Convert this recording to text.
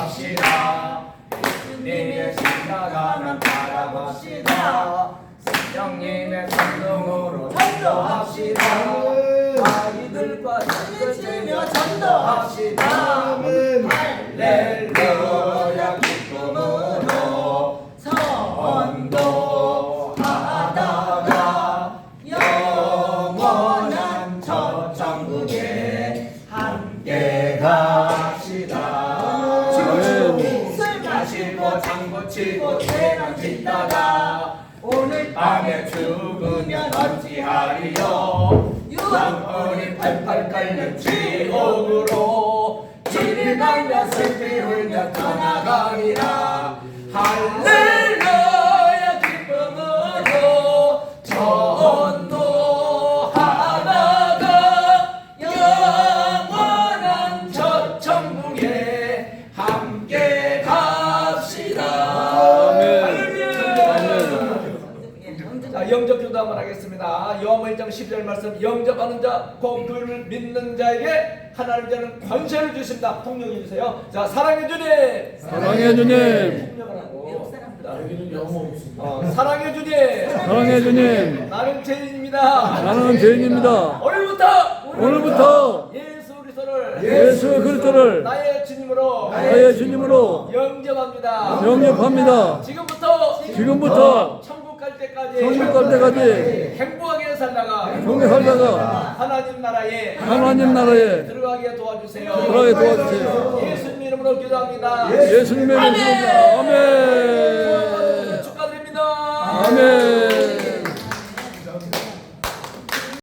전도합시다. 예수님의 십자가만 바라봅시다. 성령님의 성령으로 전도합시다. 아이들과 부딪히며 전도합시다. 할렐루야 마시고 장구 치고 죄만 짓다가 오늘 밤에 죽으면 어찌하리요? 영혼이 팔팔 끓는 지옥으로 지를 갈며 슬피 울며 떠나가리라. 할렐 영접 기도 한번 하겠습니다. 요한 1장 10절 말씀 영접하는 자, 곧 그를 믿는 자에게 하나님 자는 권세를 주신다. 통역해 주세요. 자, 사랑해 주님. 사랑해 주님. 여기는 영어. 어, 사랑해 주님. 사랑해 주님. 나는 죄인입니다. 나는 죄인입니다. 오늘부터 오늘부터 예수 그리스도를 예수 그리스도를 나의 주님으로 나의 주님으로 영접합니다. 영접합니다. 지금부터 지금부터 천국 갈 때까지 행복하게 살다가 행복하게 살다가 하나님 나라에 하나님 나라에 들어가게 도와주세요. 들어가게 도와주세요. 예수님 이름으로 기도합니다. 예수님의 이름으로. 아멘.